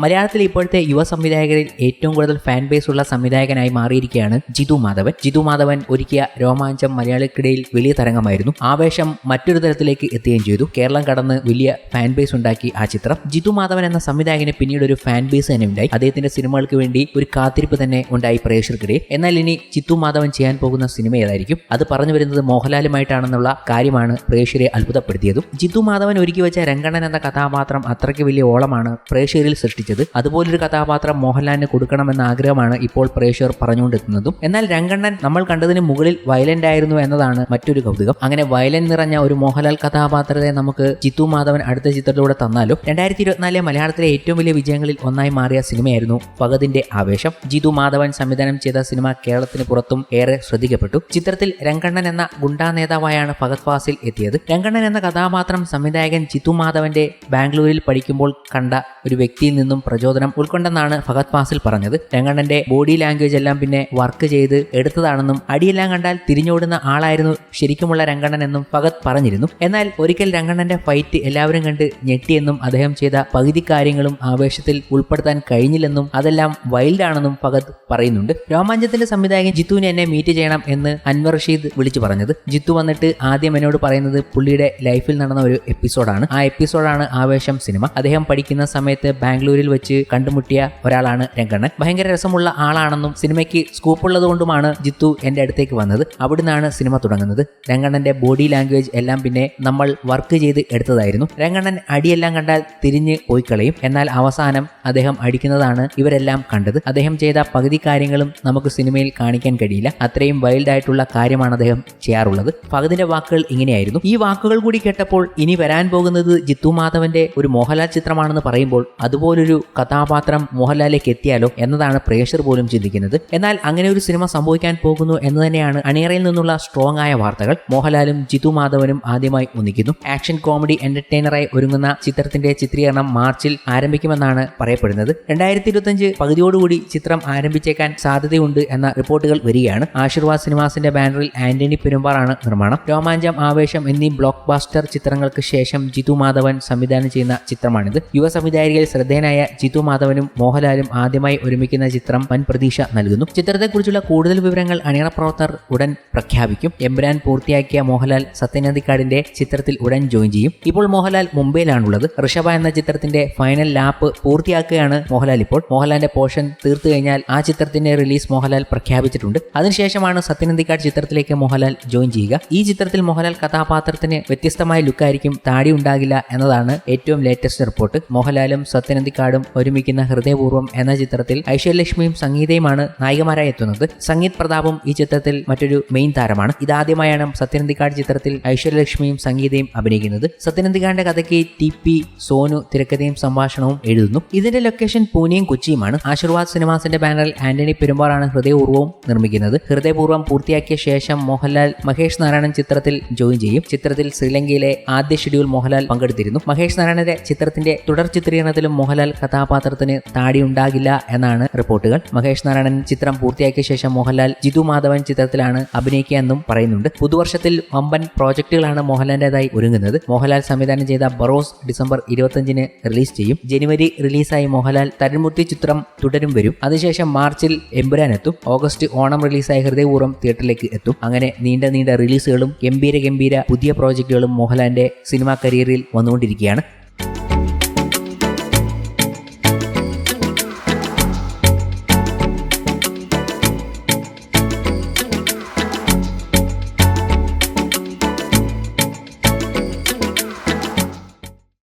മലയാളത്തിൽ ഇപ്പോഴത്തെ യുവ സംവിധായകരിൽ ഏറ്റവും കൂടുതൽ ഫാൻ ബേസ് ഉള്ള സംവിധായകനായി മാറിയിരിക്കുകയാണ് ജിതു മാധവൻ. ജിതു മാധവൻ ഒരുക്കിയ രോമാഞ്ചം മലയാളിക്കിടയിൽ വലിയ തരംഗമായിരുന്നു. ആവേശം മറ്റൊരു തരത്തിലേക്ക് എത്തുകയും ചെയ്തു. കേരളം കടന്ന് വലിയ ഫാൻ ബേസ് ഉണ്ടാക്കി ആ ചിത്രം. ജിതു മാധവൻ എന്ന സംവിധായകന് പിന്നീട് ഒരു ഫാൻ ബേസ് തന്നെ ഉണ്ടായി. അദ്ദേഹത്തിന്റെ സിനിമകൾക്ക് വേണ്ടി ഒരു കാത്തിരിപ്പ് തന്നെ ഉണ്ടായി പ്രേക്ഷകർക്കിടയിൽ എന്നാൽ ഇനി ചിത്തു മാധവൻ ചെയ്യാൻ പോകുന്ന സിനിമ ഏതായിരിക്കും? അത് പറഞ്ഞു വരുന്നത് മോഹൻലാലുമായിട്ടാണെന്നുള്ള കാര്യമാണ് പ്രേക്ഷകരെ അത്ഭുതപ്പെടുത്തിയതും. ജിത്തു മാധവൻ ഒരുക്കി വെച്ച രംഗണ്ണൻ എന്ന കഥാപാത്രം അത്രയ്ക്ക് വലിയ ഓളമാണ് പ്രേക്ഷകരിൽ സൃഷ്ടിച്ചത്. അതുപോലൊരു കഥാപാത്രം മോഹൻലാലിന് കൊടുക്കണമെന്ന ആഗ്രഹമാണ് ഇപ്പോൾ പ്രേക്ഷകർ പറഞ്ഞുകൊണ്ടെത്തുന്നതും എന്നാൽ രംഗണ്ണൻ നമ്മൾ കണ്ടതിന് മുകളിൽ വയലന്റ് ആയിരുന്നു എന്നതാണ് മറ്റൊരു കൗതുകം. അങ്ങനെ വയലന്റ് നിറഞ്ഞ ഒരു മോഹൻലാൽ കഥാപാത്രത്തെ നമുക്ക് ചിത്തു മാധവൻ അടുത്ത ചിത്രത്തിലൂടെ തന്നാലും രണ്ടായിരത്തി ഇരുപത്തിനാലിലെ മലയാളത്തിലെ ഏറ്റവും വലിയ വിജയങ്ങളിൽ ഒന്നായി മാറിയ സിനിമയായിരുന്നു ഫഗതിന്റെ ആവേശം. ജിതു മാധവൻ സംവിധാനം ചെയ്ത സിനിമ കേരളത്തിന് പുറത്തും ഏറെ ശ്രദ്ധിക്കപ്പെട്ടു. ചിത്രത്തിൽ രംഗണ്ണൻ എന്ന ഗുണ്ടാ നേതാവായാണ് ഫഗത് ഫാസിൽ എത്തിയത്. രംഗണ്ണൻ എന്ന കഥാപാത്രം സംവിധായകൻ ചിത്തു മാധവന്റെ ബാംഗ്ലൂരിൽ പഠിക്കുമ്പോൾ കണ്ട ഒരു വ്യക്തിയിൽ നിന്നും പ്രചോദനം ഉൾക്കൊണ്ടെന്നാണ് ഫഹദ് ഫാസിൽ പറഞ്ഞത്. രംഗണ്ണന്റെ ബോഡി ലാംഗ്വേജ് എല്ലാം പിന്നെ വർക്ക് ചെയ്ത് എടുത്തതാണെന്നും അടിയെല്ലാം കണ്ടാൽ തിരിഞ്ഞോടുന്ന ആളായിരുന്നു ശരിക്കുമുള്ള രംഗണ്ണൻ എന്നും ഫഹദ് പറഞ്ഞിരുന്നു. എന്നാൽ ഒരിക്കൽ രംഗണ്ണന്റെ ഫൈറ്റ് എല്ലാവരും കണ്ട് ഞെട്ടിയെന്നും അദ്ദേഹം ചെയ്ത പകുതി കാര്യങ്ങളും ആവേശത്തിൽ ഉൾപ്പെടുത്താൻ കഴിഞ്ഞില്ലെന്നും അതെല്ലാം വൈൽഡ് ആണെന്നും ഫഗത് പറയുന്നുണ്ട്. രോമാഞ്ചത്തിന്റെ സംവിധായകൻ ജിത്തുവിനെ എന്നെ മീറ്റ് ചെയ്യണം എന്ന് അൻവർ റഷീദ് വിളിച്ചു പറഞ്ഞത്. ജിത്തു വന്നിട്ട് ആദ്യം എന്നോട് പറയുന്നത് പുള്ളിയുടെ ലൈഫിൽ നടന്ന ഒരു എപ്പിസോഡാണ് ആ എപ്പിസോഡാണ് ആവേശം സിനിമ അദ്ദേഹം പഠിക്കുന്ന സമയത്ത് ബാംഗ്ലൂരിൽ വെച്ച് കണ്ടുമുട്ടിയ ഒരാളാണ് രംഗണ്ണൻ. ഭയങ്കര രസമുള്ള ആളാണെന്നും സിനിമയ്ക്ക് സ്കൂപ്പുള്ളത് കൊണ്ടുമാണ് ജിത്തു എന്റെ അടുത്തേക്ക് വന്നത്. അവിടുന്നാണ് സിനിമ തുടങ്ങുന്നത്. രംഗണ്ണന്റെ ബോഡി ലാംഗ്വേജ് എല്ലാം പിന്നെ നമ്മൾ വർക്ക് ചെയ്ത് എടുത്തതായിരുന്നു. രംഗണ്ണൻ അടിയെല്ലാം കണ്ടാൽ തിരിഞ്ഞ് പോയിക്കളയും. എന്നാൽ അവസാനം അദ്ദേഹം അടിക്കുന്നതാണ് ഇവരെല്ലാം കണ്ടത്. അദ്ദേഹം ചെയ്ത പകുതി കാര്യങ്ങളും നമുക്ക് സിനിമയിൽ കാണിക്കാൻ കഴിയില്ല. അത്രയും വൈൽഡായിട്ടുള്ള കാര്യമാണ് അദ്ദേഹം ചെയ്യാറുള്ളത്. ഫഹദിന്റെ വാക്കുകൾ ഇങ്ങനെയായിരുന്നു. ഈ വാക്കുകൾ കൂടി കേട്ടപ്പോൾ ഇനി വരാൻ പോകുന്നത് ജിത്തു മാധവന്റെ ഒരു മോഹൻലാൽ ചിത്രമാണെന്ന് പറയുമ്പോൾ അതുപോലൊരു കഥാപാത്രം മോഹൻലാലിലേക്ക് എത്തിയാലോ എന്നതാണ് പ്രേക്ഷർ പോലും ചിന്തിക്കുന്നത്. എന്നാൽ അങ്ങനെ ഒരു സിനിമ സംഭവിക്കാൻ പോകുന്നു എന്ന് തന്നെയാണ് അണിയറയിൽ നിന്നുള്ള സ്ട്രോങ് ആയ വാർത്തകൾ. മോഹൻലാലും ജിത്തു മാധവനും ആദ്യമായി ഒന്നിക്കുന്നു. ആക്ഷൻ കോമഡി എന്റർടൈനറായി ഒരുങ്ങുന്ന ചിത്രത്തിന്റെ ചിത്രീകരണം മാർച്ചിൽ ആരംഭിക്കുമെന്നാണ് പറയപ്പെടുന്നത്. രണ്ടായിരത്തി ഇരുപത്തഞ്ച് പകുതിയോടുകൂടി ചിത്രം ആരംഭിച്ചേക്കാൻ സാധ്യതയുണ്ട് എന്ന റിപ്പോർട്ടുകൾ വരികയാണ്. ആശീർവാദ് സിനിമാസിന്റെ ബാനറിൽ ആന്റണി പെരുമ്പാറാണ് നിർമ്മാണം. രോമാഞ്ചം ആവേശം എന്നീ ബ്ലോക്ക് ബാസ്റ്റർ ചിത്രങ്ങൾക്ക് ശേഷം ജിതു മാധവൻ സംവിധാനം ചെയ്യുന്ന ചിത്രമാണിത്. യുവ സംവിധായകയിൽ ശ്രദ്ധേയനായ ജിതു മാധവനും മോഹൻലാലും ആദ്യമായി ഒരുമിക്കുന്ന ചിത്രം വൻ പ്രതീക്ഷ നൽകുന്നു. ചിത്രത്തെക്കുറിച്ചുള്ള കൂടുതൽ വിവരങ്ങൾ അണിയറ പ്രവർത്തകർ ഉടൻ പ്രഖ്യാപിക്കും. എംബ്രാൻ പൂർത്തിയാക്കിയ മോഹൻലാൽ സത്യനന്ദിക്കാടിന്റെ ചിത്രത്തിൽ ഉടൻ ജോയിൻ ചെയ്യും. ഇപ്പോൾ മോഹൻലാൽ മുംബൈയിലാണുള്ളത്. ഋഷഭ എന്ന ചിത്രത്തിന്റെ ഫൈനൽ ലാപ്പ് പൂർത്തിയാക്കുകയാണ് മോഹൻലാൽ ഇപ്പോൾ. മോഹൻലാലിന്റെ പോർഷൻ തീർത്തു കഴിഞ്ഞാൽ ആ ചിത്രത്തിന്റെ റിലീസ് മോഹൻലാൽ പ്രഖ്യാപിച്ചിട്ടുണ്ട്. അതിനുശേഷമാണ് സത്യനന്ദിക്കാട് ചിത്രത്തിലേക്ക് മോഹൻലാൽ ജോയിൻ ചെയ്യുക. ഈ ചിത്രത്തിൽ മോഹൻലാൽ കഥാപാത്രത്തിന് വ്യത്യസ്തമായ ലുക്കായിരിക്കും താടി ഉണ്ടാകില്ല എന്നതാണ് ഏറ്റവും ലേറ്റസ്റ്റ് റിപ്പോർട്ട് മോഹൻലാലും സത്യനന്ദിക്കാടും ഒരുമിക്കുന്ന ഹൃദയപൂർവം എന്ന ചിത്രത്തിൽ ഐശ്വര്യലക്ഷ്മിയും സംഗീതയുമാണ് നായികമാരായി എത്തുന്നത്. സംഗീത് പ്രതാപും ഈ ചിത്രത്തിൽ മറ്റൊരു മെയിൻ താരമാണ്. ഇതാദ്യമായാണ് സത്യനന്ദിക്കാട് ചിത്രത്തിൽ ഐശ്വര്യലക്ഷ്മിയും സംഗീതയും അഭിനയിക്കുന്നത്. സത്യനന്ദിക്കാടിന്റെ കഥയ്ക്ക് ടി പി സോനു തിരക്കഥയും സംഭാഷണവും എഴുതുന്നു. ഇതിന്റെ ലൊക്കേഷൻ പൂനെയും കൊച്ചിയുമാണ്. ആശീർവാദ് സിനിമാസിന്റെ ബാനറിൽ ആന്റണി പെരുമ്പാറാണ് ഹൃദയപൂർവം നിർമ്മിക്കുന്നത്. ഹൃദയപൂർവം പൂർത്തിയാക്കിയ ശേഷം മോഹൻലാൽ മഹേഷ് നാരായണൻ ചിത്രത്തിൽ ജോയിൻ ചെയ്യും. ചിത്രത്തിൽ ശ്രീലങ്കയിലെ ആദ്യ ഷെഡ്യൂൾ മോഹൻലാൽ പങ്കെടുത്തിരുന്നു. മഹേഷ് നാരായണന്റെ ചിത്രത്തിന്റെ തുടർ ചിത്രീകരണത്തിലും മോഹൻലാൽ കഥാപാത്രത്തിന് താടി ഉണ്ടാകില്ല എന്നാണ് റിപ്പോർട്ടുകൾ. മഹേഷ് നാരായണൻ ചിത്രം പൂർത്തിയാക്കിയ ശേഷം മോഹൻലാൽ ജിതു മാധവൻ ചിത്രത്തിലാണ് അഭിനയിക്കുക എന്നും പറയുന്നുണ്ട്. പുതുവർഷത്തിൽ വമ്പൻ പ്രോജക്റ്റുകളാണ് മോഹൻലാലിന്റേതായി ഒരുങ്ങുന്നത്. മോഹൻലാൽ സംവിധാനം ചെയ്ത ബറോസ് ഡിസംബർ ഇരുപത്തഞ്ചിന് റിലീസ് ചെയ്യും. ജനുവരി റിലീസായി മോഹൻലാൽ തരൺമൂർത്തി ചിത്രം തുടരും വരും. അതിനുശേഷം മാർച്ചിൽ എമ്പുരാൻ എത്തും. ഓഗസ്റ്റ് ഓണം റിലീസായി ഹൃദയപൂർവം തിയേറ്ററിലേക്ക് എത്തും. അങ്ങനെ നീണ്ട നീണ്ട റിലീസുകളും ഗംഭീര ഗംഭീര പുതിയ പ്രോജക്റ്റുകളും മോഹൻലാലിന്റെ സിനിമാ കരിയറിൽ വന്നുകൊണ്ടിരിക്കുകയാണ്.